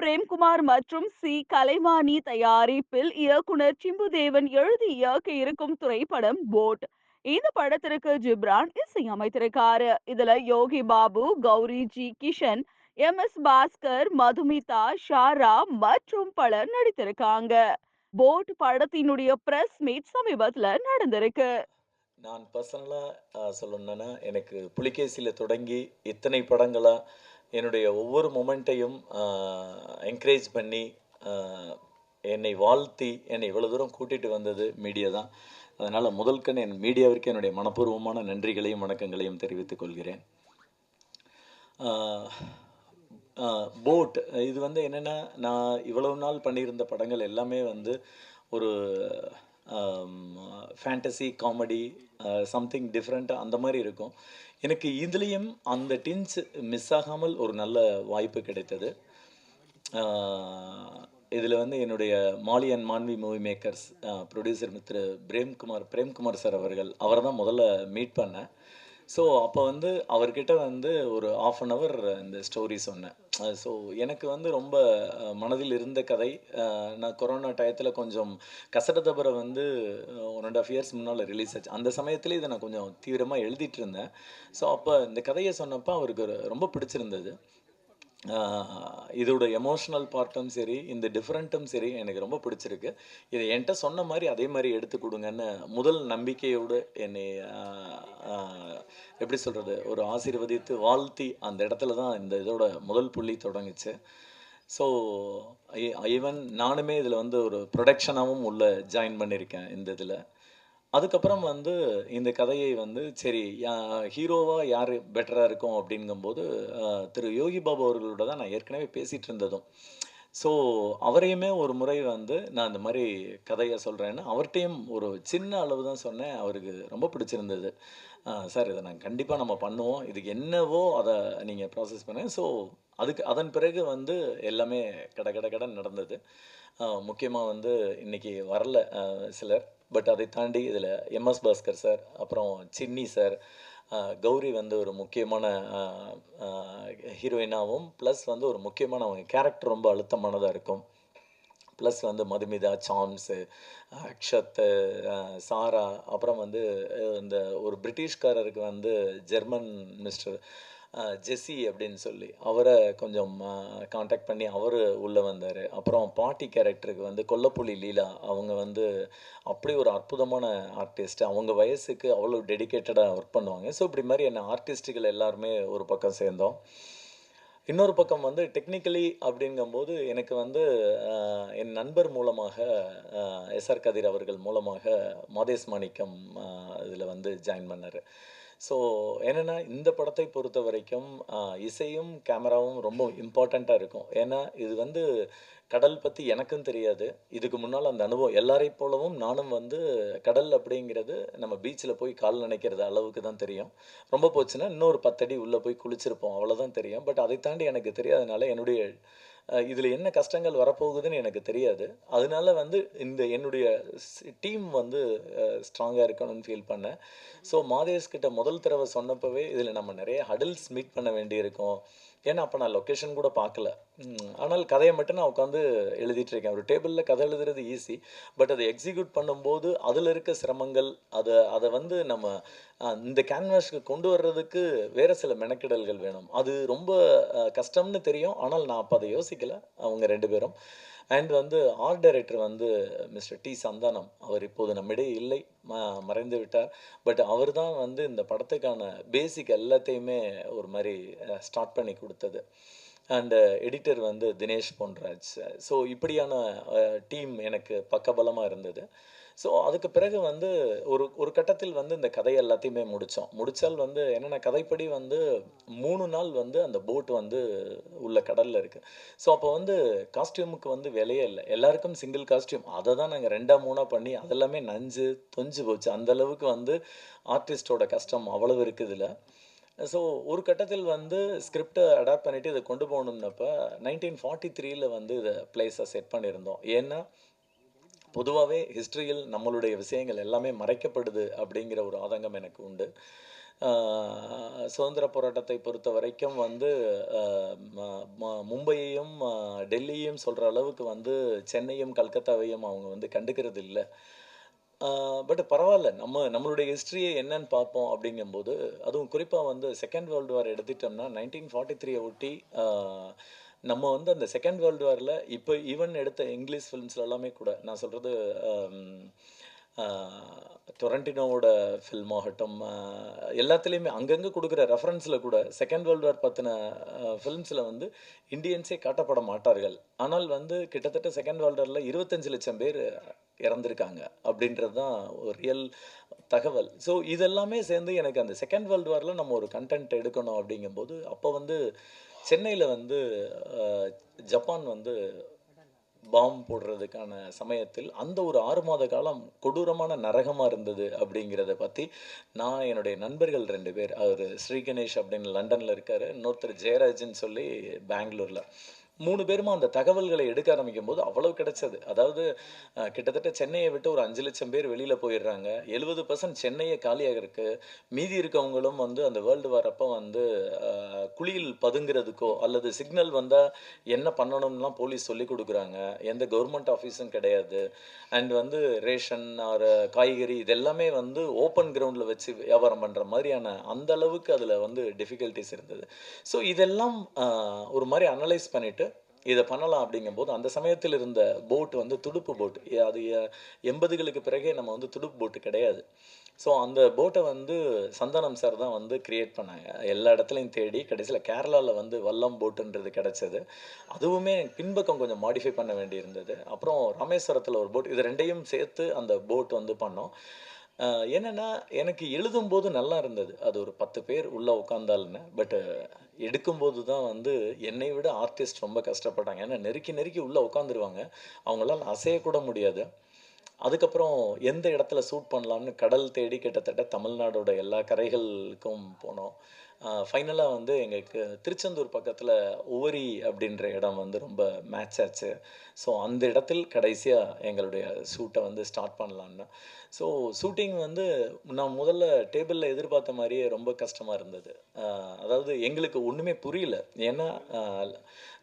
பிரேம்குமார் மற்றும் சி. கலைமானி தயாரிப்பில் இயக்குனர் சிம்புதேவன் எழுதி இயக்க இருக்கும் திரைப்படம் போட். இந்த படத்திற்கு ஜிப்ரான் இசையமைத்திருக்காரு இதுல Yogi Babu Gouri G. Kishan M. S. Bhaskar Madhumitha Shara மற்றும் பலர் நடித்திருக்காங்க. போட் படத்தினுடைய பிரஸ் மீட் சமீபத்துல நடந்திருக்கு. நான் பர்சனலாக சொல்லணுன்னா எனக்கு புலிகேசியில் தொடங்கி இத்தனை படங்களாக என்னுடைய ஒவ்வொரு மொமெண்ட்டையும் என்கரேஜ் பண்ணி என்னை வாழ்த்தி என்னை இவ்வளோ தூரம் கூட்டிகிட்டு வந்தது மீடியா தான். அதனால் முதல்கண் என் மீடியாவிற்கு என்னுடைய மனப்பூர்வமான நன்றிகளையும் வணக்கங்களையும் தெரிவித்துக் கொள்கிறேன். போட் இது வந்து என்னென்னா நான் இவ்வளவு நாள் பண்ணியிருந்த படங்கள் எல்லாமே வந்து ஒரு ஃபேண்டசி காமெடி சம்திங் டிஃப்ரெண்ட்டாக அந்த மாதிரி இருக்கும். எனக்கு இதுலேயும் அந்த டின்ஸ் மிஸ் ஆகாமல் ஒரு நல்ல வாய்ப்பு கிடைத்தது. இதில் வந்து என்னுடைய Maali and Maanvi movie makers producer Mithru Premkumar Premkumar sir அவர்கள் அவரை தான் முதல்ல மீட் பண்ணேன். ஸோ அப்போ வந்து அவர்கிட்ட வந்து ஒரு ஆஃப் அன் ஹவர் இந்த ஸ்டோரி சொன்னேன். ஸோ எனக்கு வந்து ரொம்ப மனதில் இருந்த கதை நான் கொரோனா டயத்தில் கொஞ்சம் கசடதபரை வந்து ஒன் அண்ட் ஆஃப் இயர்ஸ் முன்னால் ரிலீஸ் ஆச்சு. அந்த சமயத்தில் இதை நான் கொஞ்சம் தீவிரமாக எழுதிட்டு இருந்தேன். ஸோ அப்போ இந்த கதையை சொன்னப்போ அவருக்கு ஒரு- ரொம்ப பிடிச்சிருந்தது. இதோட எமோஷ்னல் பார்ட்டும் சரி இந்த டிஃப்ரெண்ட்டும் சரி எனக்கு ரொம்ப பிடிச்சிருக்கு. இதை என்கிட்ட சொன்ன மாதிரி அதே மாதிரி எடுத்து கொடுங்கன்னு முதல் நம்பிக்கையோடு என்னை எப்படி சொல்கிறது ஒரு ஆசீர்வதித்து வாழ்த்தி அந்த இடத்துல தான் இந்த இதோட முதல் புள்ளி தொடங்குச்சு. ஸோ ஈவன் நானுமே இதில் வந்து ஒரு ப்ரொடக்ஷனாகவும் உள்ள ஜாயின் பண்ணியிருக்கேன் இந்த இதில். அதுக்கப்புறம் வந்து இந்த கதையை வந்து சரி ஹீரோவாக யார் பெட்டராக இருக்கும் அப்படிங்கும்போது திரு யோகி பாபு அவர்களோட தான் நான் ஏற்கனவே பேசிகிட்டு இருந்ததும் ஸோ அவரையுமே ஒரு முறை வந்து நான் இந்த மாதிரி கதையை சொல்கிறேன்னு அவர்கிட்டையும் ஒரு சின்ன அளவு தான் சொன்னேன். அவருக்கு ரொம்ப பிடிச்சிருந்தது. சார் இதை நாங்கள் கண்டிப்பாக நம்ம பண்ணுவோம். இதுக்கு என்னவோ அதை நீங்கள் ப்ராசஸ் பண்ணுங்கள் ஸோ அதுக்கு அதன் பிறகு வந்து எல்லாமே கட கட கடன் நடந்தது. முக்கியமாக வந்து இன்னைக்கு வரல சிலர். பட் அதை தாண்டி இதில் எம்எஸ் பாஸ்கர் சார் அப்புறம் சின்னி சார் கௌரி வந்து ஒரு முக்கியமான ஹீரோயினாகவும் ப்ளஸ் வந்து ஒரு முக்கியமான அவங்க கேரக்டர் ரொம்ப அழுத்தமானதாக இருக்கும். ப்ளஸ் வந்து மதுமிதா சாம்ஸு அக்ஷத் சாரா அப்புறம் வந்து இந்த ஒரு பிரிட்டிஷ்காரருக்கு வந்து ஜெர்மன் மிஸ்டர் ஜெஸ்ஸி அப்படின்னு சொல்லி அவரை கொஞ்சம் காண்டாக்ட் பண்ணி அவர் உள்ளே வந்தார். அப்புறம் பாட்டி கேரக்டருக்கு வந்து கொல்லப்புலி லீலா அவங்க வந்து அப்படி ஒரு அற்புதமான ஆர்டிஸ்ட் அவங்க வயசுக்கு அவ்வளோ டெடிக்கேட்டடாக ஒர்க் பண்ணுவாங்க. ஸோ இப்படி மாதிரி என்ன ஆர்டிஸ்ட்டுகள் எல்லாருமே ஒரு பக்கம் சேர்ந்தோம். இன்னொரு பக்கம் வந்து டெக்னிக்கலி அப்படிங்கும்போது எனக்கு வந்து என் நண்பர் மூலமாக எஸ்ஆர் கதிர் அவர்கள் மூலமாக மாதேஷ் மாணிக்கம் இதில் வந்து ஜாயின் பண்ணார். ஸோ என்னென்னா இந்த படத்தை பொறுத்த வரைக்கும் இசையும் கேமராவும் ரொம்ப இம்பார்ட்டண்ட்டாக இருக்கும். ஏன்னா இது வந்து கடல் பற்றி எனக்கும் தெரியாது. இதுக்கு முன்னால் அந்த அனுபவம் எல்லாரை போலவும் நானும் வந்து கடல் அப்படிங்கிறது நம்ம பீச்சில் போய் கால் நினைக்கிறது அளவுக்கு தான் தெரியும். ரொம்ப போச்சுன்னா இன்னொரு பத்தடி உள்ளே போய் குளிச்சிருப்போம். அவ்வளோதான் தெரியும். பட் அதை தாண்டி எனக்கு தெரியாதனால என்னுடைய இதில் என்ன கஷ்டங்கள் வரப்போகுதுன்னு எனக்கு தெரியாது. அதனால வந்து இந்த என்னுடைய டீம் வந்து ஸ்ட்ராங்காக இருக்கணும்னு ஃபீல் பண்ணேன். ஸோ மாதேஸ் கிட்ட முதல் தடவை சொன்னப்பவே இதில் நம்ம நிறைய ஹடல்ஸ் மீட் பண்ண வேண்டியிருக்கும். ஏன்னா அப்போ நான் லொக்கேஷன் கூட பார்க்கல. ஆனால் கதையை மட்டும் நான் உட்காந்து எழுதிட்டு இருக்கேன். ஒரு டேபிளில் கதை எழுதுறது ஈஸி பட் அதை எக்ஸிக்யூட் பண்ணும்போது அதில் இருக்க சிரமங்கள் அதை அதை வந்து நம்ம இந்த கேன்வாஸ்க்கு கொண்டு வர்றதுக்கு வேறு சில மெனக்கிடல்கள் வேணும். அது ரொம்ப கஷ்டம்னு தெரியும். ஆனால் நான் அப்போ அதை யோசிக்கலை. அவங்க ரெண்டு பேரும். அண்ட் வந்து ஆர்ட் டைரக்டர் வந்து மிஸ்டர் டி சந்தானம் அவர் இப்போது நம்மிடையே இல்லை. ம- மறைந்து விட்டார். பட் அவர் தான் வந்து இந்த படத்துக்கான பேசிக் எல்லாத்தையுமே ஒரு மாதிரி ஸ்டார்ட் பண்ணி கொடுத்தது. அண்டு எடிட்டர் வந்து தினேஷ் பொன்ராஜ். ஸோ இப்படியான டீம் எனக்கு பக்கபலமாக இருந்தது. ஸோ அதுக்கு பிறகு வந்து ஒரு ஒரு கட்டத்தில் வந்து இந்த கதை எல்லாத்தையுமே முடித்தோம். முடித்தால் வந்து என்னென்ன கதைப்படி வந்து மூணு நாள் வந்து அந்த போட் வந்து உள்ள கடலில் இருக்குது ஸோ அப்போ வந்து காஸ்டியூமுக்கு வந்து விலையே இல்லை. எல்லாருக்கும் சிங்கிள் காஸ்டியூம் அதை தான் நாங்கள் ரெண்டாக மூணாக பண்ணி அதெல்லாமே நஞ்சு தொஞ்சு போச்சு. அந்தளவுக்கு வந்து ஆர்டிஸ்டோட கஷ்டம் அவ்வளவு இருக்குது இல்லை. ஸோ ஒரு கட்டத்தில் வந்து ஸ்கிரிப்டை அடாப்ட் பண்ணிவிட்டு இதை கொண்டு போகணும்னப்ப நைன்டீன் ஃபார்ட்டி த்ரீல வந்து இதை பிளேஸை செட் பண்ணியிருந்தோம். ஏன்னா பொதுவாகவே ஹிஸ்ட்ரியில் நம்மளுடைய விஷயங்கள் எல்லாமே மறைக்கப்படுது அப்படிங்கிற ஒரு ஆதங்கம் எனக்கு உண்டு. சுதந்திர போராட்டத்தை பொறுத்தவரைக்கும் வந்து மும்பையையும், டெல்லியையும் சொல்கிற அளவுக்கு வந்து சென்னையும், கல்கத்தாவையும் அவங்க வந்து கண்டுக்கிறது இல்லை. பட் பரவாயில்ல. நம்ம நம்மளுடைய ஹிஸ்ட்ரியை என்னன்னு பார்ப்போம் அப்படிங்கும்போது, அதுவும் குறிப்பாக வந்து செகண்ட் வேர்ல்டு வார் எடுத்துட்டோம்னா 1943 ஒட்டி நம்ம வந்து அந்த செகண்ட் வேர்ல்டு வாரில் இப்போ ஈவன் எடுத்த இங்கிலீஷ் ஃபிலிம்ஸ்ல எல்லாமே கூட நான் சொல்கிறது டொரண்டினோவோட ஃபில்ம் ஆகட்டும், uh, எல்லாத்துலேயுமே அங்கங்கே கொடுக்குற ரெஃபரன்ஸில் கூட செகண்ட் வேர்ல்டு வார் பற்றின ஃபிலிம்ஸில் வந்து இண்டியன்ஸே காட்டப்பட மாட்டார்கள். ஆனால் வந்து கிட்டத்தட்ட செகண்ட் வேர்ல்டு வார்ல 25,00,000 பேர் இறந்துருக்காங்க அப்படின்றது தான் ஒரு ரியல் தகவல். ஸோ இதெல்லாமே சேர்ந்து எனக்கு அந்த செகண்ட் வேர்ல்டு வாரில் நம்ம ஒரு கன்டென்ட் எடுக்கணும் அப்படிங்கும்போது, அப்போ வந்து சென்னையில் வந்து ஜப்பான் வந்து பாம் போடுறதுக்கான சமயத்தில், அந்த ஒரு ஆறு மாத காலம் கொடூரமான நரகமாக இருந்தது அப்படிங்கிறத பற்றி நான் என்னுடைய நண்பர்கள் ரெண்டு பேர். அவர் ஸ்ரீ கணேஷ் அப்படின்னு லண்டனில் இருக்கார் இன்னொருத்தர் ஜெயராஜ்ன்னு சொல்லி பெங்களூரில் மூணு பேருமா அந்த தகவல்களை எடுக்க ஆரம்பிக்கும்போது அவ்வளவு கிடைச்சது. அதாவது கிட்டத்தட்ட சென்னையை விட்டு ஒரு அஞ்சு லட்சம் பேர் வெளியில் போயிடுறாங்க. எழுபது பர்சன்ட் சென்னையை காலியாக இருக்கு. மீதி இருக்கவங்களும் வந்து அந்த வேர்ல்டு வரப்போ வந்து குழியில் பதுங்கிறதுக்கோ அல்லது சிக்னல் வந்தால் என்ன பண்ணணும்லாம் போலீஸ் சொல்லிக் கொடுக்குறாங்க எந்த கவர்மெண்ட் ஆஃபீஸும் கிடையாது. அண்ட் வந்து ரேஷன் ஆர் காய்கறி இதெல்லாமே வந்து ஓப்பன் கிரவுண்டில் வச்சு வியாபாரம் பண்ணுற மாதிரியான அந்த அளவுக்கு அதில் வந்து டிஃபிகல்ட்டிஸ் இருந்தது. ஸோ இதெல்லாம் ஒரு மாதிரி அனலைஸ் பண்ணிவிட்டு இதை பண்ணலாம் அப்படிங்கும்போது, அந்த சமயத்தில் இருந்த போட் வந்து துடுப்பு போட். அது எண்பதுகளுக்கு பிறகே நம்ம வந்து துடுப்பு போட்டு கிடையாது. ஸோ அந்த போட்டை வந்து சந்தானம் சார் தான் வந்து கிரியேட் பண்ணாங்க. எல்லா இடத்துலையும் தேடி கடைசியில் கேரளாவில் வந்து வல்லம் போட்டுன்றது கிடைச்சது. அதுவுமே பின்பக்கம் கொஞ்சம் மாடிஃபை பண்ண வேண்டியிருந்தது. அப்புறம் ராமேஸ்வரத்தில் ஒரு போட். இது ரெண்டையும் சேர்த்து அந்த போட் வந்து பண்ணோம். என்னென்னா எனக்கு எழுதும்போது நல்லா இருந்தது. அது ஒரு 10 பேர் உள்ளே உட்காந்தாலுன்னு பட்டு எடுக்கும்போது தான் வந்து என்னை விட ஆர்டிஸ்ட் ரொம்ப கஷ்டப்பட்டாங்க. ஏன்னா நெருக்கி நெருக்கி உள்ளே உட்காந்துருவாங்க. அவங்களால அசையக்கூட முடியாது. அதுக்கப்புறம் எந்த இடத்துல ஷூட் பண்ணலாம்னு கடல் தேடி கிட்டத்தட்ட தமிழ்நாடோட எல்லா கரைகளுக்கும் போனோம். ஃபைனலாக வந்து எங்களுக்கு திருச்செந்தூர் பக்கத்தில் ஒவரி அப்படின்ற இடம் வந்து ரொம்ப மேட்ச் ஆச்சு. ஸோ அந்த இடத்தில் கடைசியாக எங்களுடைய ஷூட்டை வந்து ஸ்டார்ட் பண்ணலான்னு. ஸோ ஷூட்டிங் வந்து நான் முதல்ல டேபிளில் எதிர்பார்த்த மாதிரியே ரொம்ப கஷ்டமாக இருந்தது. அதாவது எங்களுக்கு ஒன்றுமே புரியல. ஏன்னா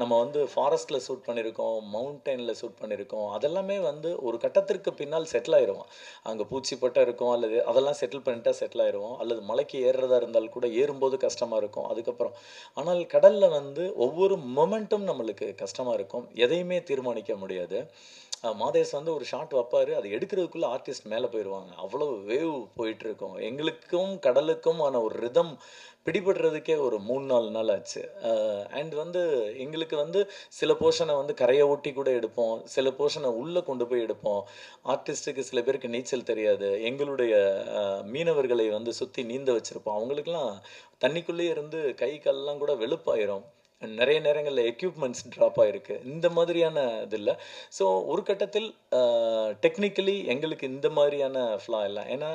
நம்ம வந்து ஃபாரஸ்ட்டில் ஷூட் பண்ணியிருக்கோம், மவுண்டெயினில் ஷூட் பண்ணியிருக்கோம். அதெல்லாமே வந்து ஒரு கட்டத்திற்கு பின்னால் செட்டில் ஆயிடுவோம் அங்கே பூச்சி பட்டம் இருக்கும், அல்லது அதெல்லாம் செட்டில் பண்ணிட்டா செட்டில் ஆயிடுவோம் அல்லது மலைக்கு ஏறுறதா இருந்தால் கூட ஏறும்போது கஷ்டமா இருக்கும். அதுக்கப்புறம் ஆனால் கடல்ல வந்து ஒவ்வொரு மொமெண்ட்டும் நம்மளுக்கு கஷ்டமா இருக்கும். எதையுமே தீர்மானிக்க முடியாது. அ மாதேஷ் வந்து ஒரு ஷாட் வைப்பார் அது எடுக்கிறதுக்குள்ள ஆர்டிஸ்ட் மேலே போயிடுவாங்க அவ்வளவு வேவ் போயிட்டுருக்கோம் எங்களுக்கும் கடலுக்குமான ஒரு ரிதம் பிடிபடுறதுக்கே ஒரு 3, 4 நாள் ஆச்சு. அண்ட் வந்து எங்களுக்கு வந்து சில போர்ஷனை வந்து கரையை ஒட்டி கூட எடுப்போம். சில போர்ஷனை உள்ளே கொண்டு போய் எடுப்போம். ஆர்டிஸ்ட்டுக்கு சில பேருக்கு நீச்சல் தெரியாது. எங்களுடைய மீனவர்களை வந்து சுத்தி நீந்த வச்சிருப்போம். அவங்களுக்கெல்லாம் தண்ணிக்குள்ளேயே இருந்து கை, கால்லாம் கூட வெளுப்பாயிரும். நிறைய நேரங்களில் எக்யூப்மெண்ட்ஸ் ட்ராப் ஆயிருக்கு. இந்த மாதிரியான இது இல்லை ஸோ ஒரு கட்டத்தில் டெக்னிக்கலி எங்களுக்கு இந்த மாதிரியான ஃப்ளா இல்லை ஏன்னா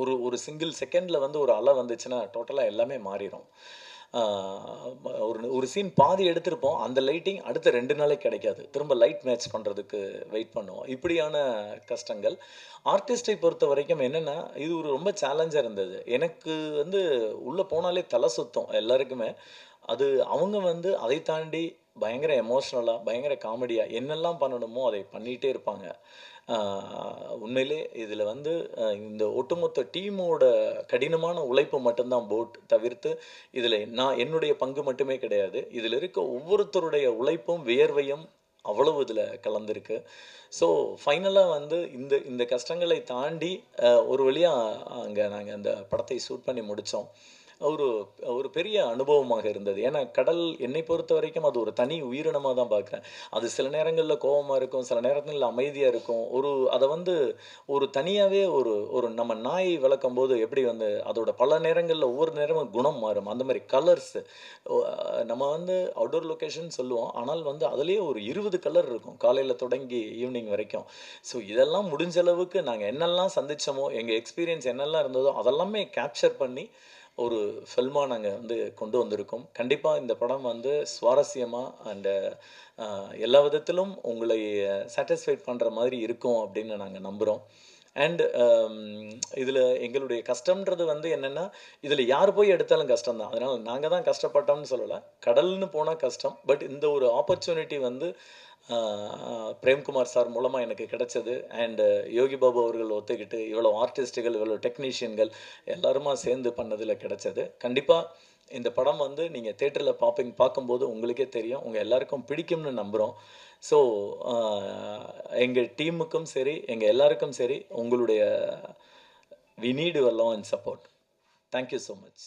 ஒரு ஒரு சிங்கிள் செகண்டில் வந்து ஒரு அலை வந்துச்சுன்னா, டோட்டலாக எல்லாமே மாறிடும் ஒரு ஒரு சீன் பாதி எடுத்திருப்போம். அந்த லைட்டிங் அடுத்த ரெண்டு நாளைக்கு கிடைக்காது. திரும்ப லைட் மேட்ச் பண்ணுறதுக்கு வெயிட் பண்ணுவோம். இப்படியான கஷ்டங்கள். ஆர்டிஸ்ட்டை பொறுத்தவரைக்கும் என்னென்னா இது ஒரு ரொம்ப சேலஞ்சாக இருந்தது. எனக்கு வந்து உள்ளே போனாலே தலை சுத்தம் எல்லாருக்குமே. அது அவங்க வந்து அதை தாண்டி பயங்கர எமோஷ்னலாக பயங்கர காமெடியாக என்னெல்லாம் பண்ணணுமோ அதை பண்ணிகிட்டே இருப்பாங்க. உண்மையிலே இதில் வந்து இந்த ஒட்டுமொத்த டீமோட கடினமான உழைப்பு மட்டும்தான் போட் தவிர்த்து, இதில் நான் என்னுடைய பங்கு மட்டுமே கிடையாது. இதில் இருக்க ஒவ்வொருத்தருடைய உழைப்பும், வியர்வையும் அவ்வளவு இதில் கலந்துருக்கு ஸோ ஃபைனலாக வந்து இந்த இந்த கஷ்டங்களை தாண்டி ஒரு வழியாக அங்கே நாங்கள் அந்த படத்தை ஷூட் பண்ணி முடித்தோம் ஒரு ஒரு பெரிய அனுபவமாக இருந்தது. ஏன்னா கடல் என்னை பொறுத்த வரைக்கும் அது ஒரு தனி உயிரினமாக தான் பார்க்குறேன். அது சில நேரங்களில் கோபமாக இருக்கும், சில நேரங்களில் அமைதியாக இருக்கும். ஒரு அதை வந்து ஒரு தனியாகவே ஒரு ஒரு நம்ம நாயை வளர்க்கும் போது எப்படி வந்து அதோட பல நேரங்களில் ஒவ்வொரு நேரமும் குணம் மாறும். அந்த மாதிரி கலர்ஸ் நம்ம வந்து அவுட்டோர் லொக்கேஷன் சொல்லுவோம். ஆனால் வந்து அதுலேயே ஒரு 20 கலர் இருக்கும். காலையில் தொடங்கி ஈவினிங் வரைக்கும். ஸோ இதெல்லாம் முடிஞ்ச அளவுக்கு நாங்கள் என்னெல்லாம் சந்தித்தோமோ எங்கள் எக்ஸ்பீரியன்ஸ் என்னெல்லாம் இருந்ததோ, அதெல்லாமே கேப்சர் பண்ணி ஒரு ஃபில்மாக நாங்கள் வந்து கொண்டு வந்திருக்கோம். கண்டிப்பாக இந்த படம் வந்து சுவாரஸ்யமாக அண்டு எல்லா விதத்திலும் உங்களை சாட்டிஸ்ஃபைட் பண்ணுற மாதிரி இருக்கும் அப்படின்னு நாங்கள் நம்புகிறோம் அண்ட் இதில் எங்களுடைய கஷ்டம்ன்றது வந்து என்னென்னா இதில் யார் போய் எடுத்தாலும் கஷ்டம் தான் அதனால் நாங்கள் தான் கஷ்டப்பட்டோம்னு சொல்லலை. கடல்னு போனால் கஷ்டம். பட் இந்த ஒரு ஆப்பர்ச்சுனிட்டி வந்து பிரேம்குமார் சார் மூலமாக எனக்கு கிடைச்சது. அண்டு யோகி பாபு அவர்கள் ஒத்துக்கிட்டு இவ்வளோ ஆர்டிஸ்ட்டுகள் இவ்வளோ டெக்னீஷியன்கள் எல்லாருமா சேர்ந்து பண்ணதில் கிடைச்சது. கண்டிப்பாக இந்த படம் வந்து நீங்கள் தேட்டரில் பார்ப்பீங்க பார்க்கும்போது உங்களுக்கே தெரியும். உங்கள் எல்லாருக்கும் பிடிக்கும்னு நம்புகிறோம் ஸோ எங்கள் டீமுக்கும் சரி எங்கள் எல்லாருக்கும் சரி உங்களுடைய we need your and support thank you so much